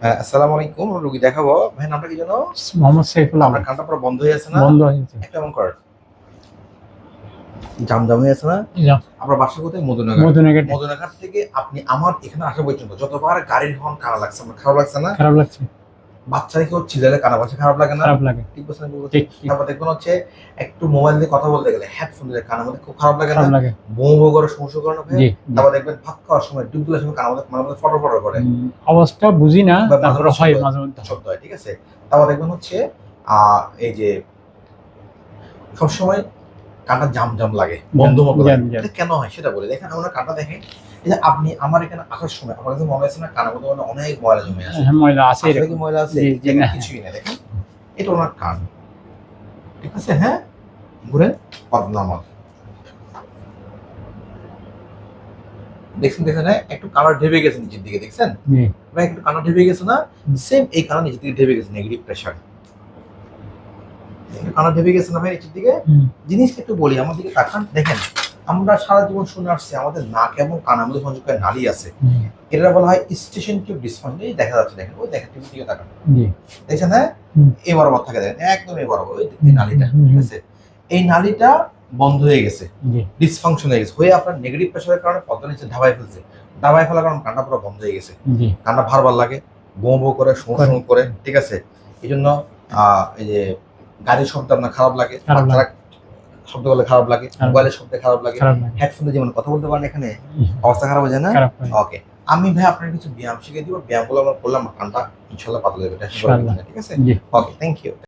হ্যাঁ, আসসালামু আলাইকুম রোগী দেখাবো। ভাই নামটা কি জানো মোহাম্মদ সাইফুল আপনার কানটা পুরো বন্ধ হয়ে আছে না? বন্ধ একটা কেমন কর। জাম জাম হয়ে আছে না? আমরা আপনার বাসা কোথায়? মধুনগর। মধুনগর। মধুনগর থেকে আপনি আমার এখানে আসা পর্যন্ত যতবার গাড়ির হর্ন খারাপ লাগছে আমার খারাপ লাগছে না? খারাপ লাগছে। বাচ্চারা কেউ ছিলালে কানা বাসা খারাপ লাগে না? খারাপ লাগে। ঠিক বলছেন তারপর দেখবেন হচ্ছে একটু মোবাইল দিয়ে কথা বলতে গেলে হেডফোন দিলে কানের মধ্যে খুব খারাপ লাগে না? বউ বউ করে সমস্যা করে না। তারপর দেখবেন ভাত খাওয়ার সময় ডুব দিলে সময় কানের মধ্যে কানের মধ্যে ফটো ফটো করে। অবস্থা বুঝি না তারপরে হয় মাঝে মধ্যে। শব্দ হয় ঠিক আছে? তারপর দেখবেন হচ্ছে আহ, এই যে সবসময় কাঁটা জাম জাম লাগে বন্ধ মতো লাগে। কেন হয় সেটা বলে। দেখেন আমরা কাঁটা দেখেন যে আপনি আমার এখানে আসার সময় আমার কাছে মনে আছে না মধ্যে মানে অনেক ময়লা জমে আছে। হ্যাঁ, ময়লা আছে কি ময়লা আছে? না। কিছুই না দেখেন। এটা ওনার কান। ঠিক আছে হ্যাঁ? ঘুরেন পদ্মামত দেখছেন দেখছেন হ্যাঁ? একটু কালার ঢেবে গেছে নিচের দিকে দেখছেন? ভাই একটু কানা ঢেবে গেছে না? সেম এই কানা নিচের দিকে ঢেবে গেছে নেগেটিভ প্রেশার কানা ঢেবে গেছে না ভাই নিচের দিকে হুম, জিনিসটা একটু বলি আমার দিকে তাকান দেখেন আমরা সারা জীবন শুনে আসছি আমাদের নাক এবং কানের মধ্যে সংযোগকারী নালী আছে। এটা বলা হয় স্টেশন টিউব ডিসফাংশন এই দেখা যাচ্ছে দেখেন ওই দেখেন টিউব দিকে তাকান। দেখছেন হ্যাঁ। এই বরাবর থাকে দেখেন একদম এই বরাবর ওই নালীটা ঠিক আছে? এই নালীটা বন্ধ হয়ে গেছে ডিসফাংশন হয়ে গেছে হয়ে আপনার নেগেটিভ প্রেশারের কারণে পদ্মা নিচে ধাবায় ফেলছে। ধাবায় ফেলার কারণে কানটা পুরো বন্ধ হয়ে গেছে। জি। ভার ভারবার লাগে বো বো করে শোঁ করে। শোঁ করে ঠিক আছে? এই জন্য আহ, এই যে গাড়ির শব্দ আপনার খারাপ লাগে বাচ্চারা শব্দ বলে খারাপ লাগে মোবাইলের শব্দে খারাপ লাগে হেডফোনে যেমন কথা বলতে পারেন এখানে অবস্থা খারাপ হয়ে যায় না? ওকে আমি ভাই আপনার কিছু ব্যায়াম শিখে দিব ব্যায়াম বলে আমরা করলাম কানটা ইনশাল্লাহ পাতলা যাবে ঠিক আছে? Okay thank you